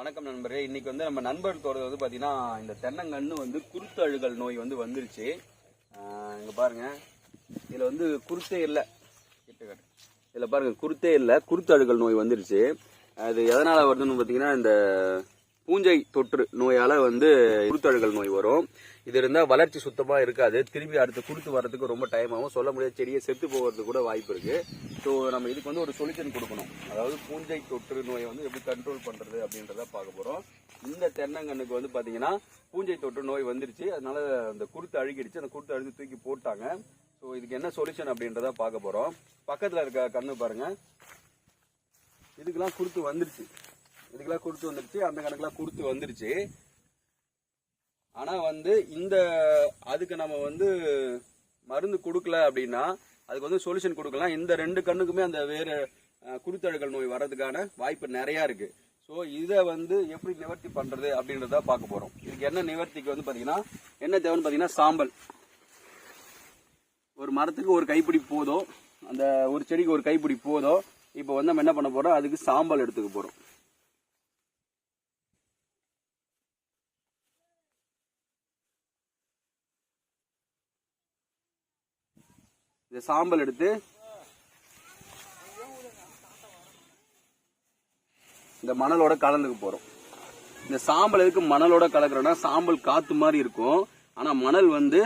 வணக்கம் நண்பரே. இன்னைக்கு வந்து நம்ம நண்பர் தோறது வந்து பார்த்தீங்கன்னா இந்த தென்னங்கன்று வந்து குருத்து அழுகல் நோய் வந்து வந்துருச்சு. இங்கே இங்க பாருங்க. இதில் வந்து குருத்தே இல்லை. இதில் பாருங்க குருத்தே இல்லை குருத்து அழுகல் நோய் வந்துருச்சு. அது எதனால் வருதுன்னு பார்த்தீங்கன்னா இந்த பூஞ்சை தொற்று நோயால் வந்து குருத்தழுகல் நோய் வரும். இது இருந்தால் வளர்ச்சி சுத்தமாக இருக்காது. திரும்பி அடுத்து குருத்து வர்றதுக்கு ரொம்ப டைம் ஆகும். சொல்ல முடியாத செடியை செத்து போகிறதுக்கு கூட வாய்ப்பு இருக்கு. ஸோ நம்ம இதுக்கு வந்து ஒரு சொல்யூஷன் கொடுக்கணும். அதாவது பூஞ்சை தொற்று நோயை வந்து எப்படி கண்ட்ரோல் பண்ணுறது அப்படின்றத பார்க்க போகிறோம் இந்த தென்னங்கண்ணுக்கு வந்து பார்த்தீங்கன்னா பூஞ்சை தொற்று நோய் வந்துருச்சு. அதனால அந்த குருத்து அழுகிடுச்சு. அந்த குருத்து அழுது தூக்கி போட்டாங்க. ஸோ இதுக்கு என்ன சொல்யூஷன் அப்படின்றத பார்க்க போகிறோம் பக்கத்தில் இருக்க கண்ணு பாருங்க. இதுக்கெல்லாம் குருத்து வந்துருச்சு. இதுக்கெல்லாம் கொடுத்து வந்துருச்சு அந்த கணக்கெல்லாம் கொடுத்து வந்துருச்சு. ஆனால் வந்து இந்த அதுக்கு நம்ம வந்து மருந்து கொடுக்கல அப்படின்னா அதுக்கு வந்து சொல்யூஷன் கொடுக்கலாம். இந்த ரெண்டு கண்ணுக்குமே அந்த வேறு குருத்தழுகல் நோய் வர்றதுக்கான வாய்ப்பு நிறையா இருக்குது ஸோ இதை வந்து எப்படி நிவர்த்தி பண்ணுறது அப்படின்றத பார்க்க போகிறோம் இதுக்கு என்ன நிவர்த்திக்கு வந்து பார்த்தீங்கன்னா என்ன தேவைன்னு பார்த்தீங்கன்னா சாம்பல். ஒரு மரத்துக்கு ஒரு கைப்பிடி போதும். அந்த ஒரு செடிக்கு ஒரு கைப்பிடி போதும். இப்போ வந்து நம்ம என்ன பண்ண போகிறோம் அதுக்கு சாம்பல் எடுத்துக்க போகிறோம் இந்த சாம்பல் எடுத்து இந்த மணலோட கலந்துக்க போறோம். இந்த சாம்பல் எதுக்கு மணலோட கலக்குறோம்னா சாம்பல் காத்து மாதிரி இருக்கும். ஆனா மணல் வந்து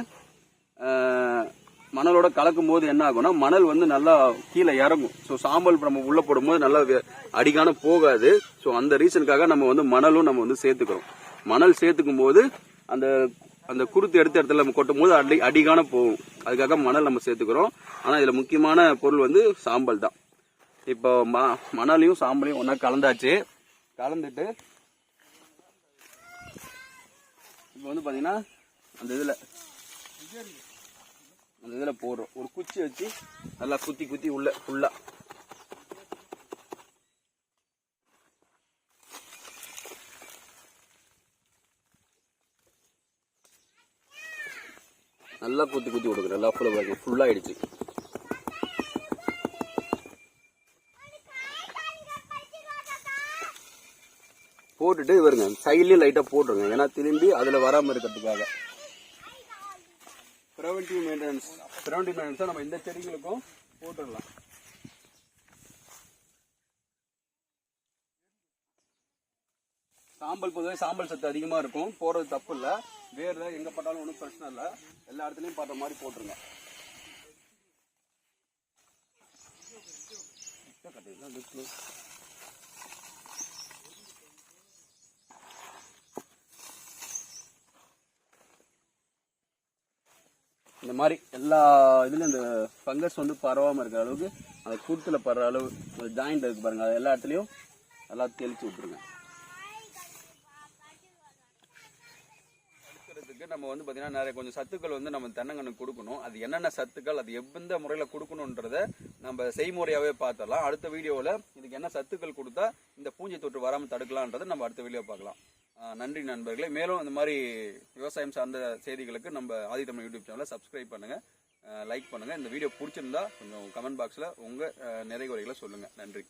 மணலோட கலக்கும் போது என்ன ஆகும்னா மணல் வந்து நல்லா கீழே இறங்கும். ஸோ சாம்பல் நம்ம உள்ள போடும்போது நல்லா அடிக்கான போகாது. ஸோ அந்த ரீசனுக்காக நம்ம வந்து மணலும் நம்ம வந்து சேர்த்துக்கிறோம். மணல் சேர்த்துக்கும் போது அந்த அந்த குருத்து எடுத்த இடத்துல நம்ம கொட்டும் போது அடி அடிக்கான போகும். அதுக்காக மணல் நம்ம சேர்த்துக்கிறோம். ஆனால் இதில் முக்கியமான பொருள் வந்து சாம்பல் தான். இப்போ ம மணலையும் சாம்பலையும் ஒன்றா கலந்தாச்சு. கலந்துட்டு இப்போ வந்து பார்த்தீங்கன்னா அந்த இதில் அந்த இதில் போடுறோம். ஒரு குச்சி வச்சு நல்லா குத்தி குத்தி உள்ள ஃபுல்லாக நல்லா குத்தி குத்தி கொடுக்குறேன். நல்லா ஃபுல்லாக பாருங்க ஃபுல்லாகிடுச்சு போட்டுட்டு வருங்க. சைட்லேயும் லைட்டாக போட்டுருங்க. ஏன்னா திரும்பி அதில் வராமல் இருக்கிறதுக்காக. ப்ரிவென்டிவ் மெயின்டெனன்ஸ் ப்ரிவென்டிவ் மெயின்டெனன்ஸாக நம்ம இந்த செடிகளுக்கும் போட்டுடலாம். சாம்பல் பொதுவாக சாம்பல் சத்து அதிகமாக இருக்கும். போடுறது தப்பு இல்லை வேறு எங்கே பட்டாலும் ஒன்றும் பிரச்சனை இல்லை. எல்லா இடத்துலையும் பார்த்த மாதிரி போட்டுருங்க. இந்த மாதிரி எல்லா இதுலையும் இந்த ஃபங்கஸ் வந்து பரவாமல் இருக்கிற அளவுக்கு அந்த கூட்டத்தில் படுற அளவு ஜாயிண்ட் இருக்கு பாருங்க அது எல்லா இடத்துலையும் நல்லா தெளித்து விட்டுருங்க. இருக்கிறதுக்கு நம்ம வந்து பார்த்தீங்கன்னா நிறைய கொஞ்சம் சத்துக்கள் வந்து நம்ம தென்னங்கன்னு கொடுக்கணும். அது என்னென்ன சத்துக்கள் அது எந்த முறையில் கொடுக்கணுன்றத நம்ம செய்முறையாகவே பார்த்தலாம் அடுத்த வீடியோவில் இதுக்கு என்ன சத்துக்கள் கொடுத்தா இந்த பூஞ்சை தொற்று வராமல் தடுக்கலான்றதை நம்ம அடுத்த வீடியோ பார்க்கலாம். நன்றி நண்பர்களே. மேலும் இந்த மாதிரி விவசாயம் சார்ந்த செய்திகளுக்கு நம்ம ஆதித்தமிழ் யூடியூப் சேனலை சப்ஸ்கிரைப் பண்ணுங்கள் லைக் பண்ணுங்கள் இந்த வீடியோ பிடிச்சிருந்தா கொஞ்சம் கமெண்ட் பாக்ஸில் உங்கள் அஹ், நிறைகுறைகளை நன்றி.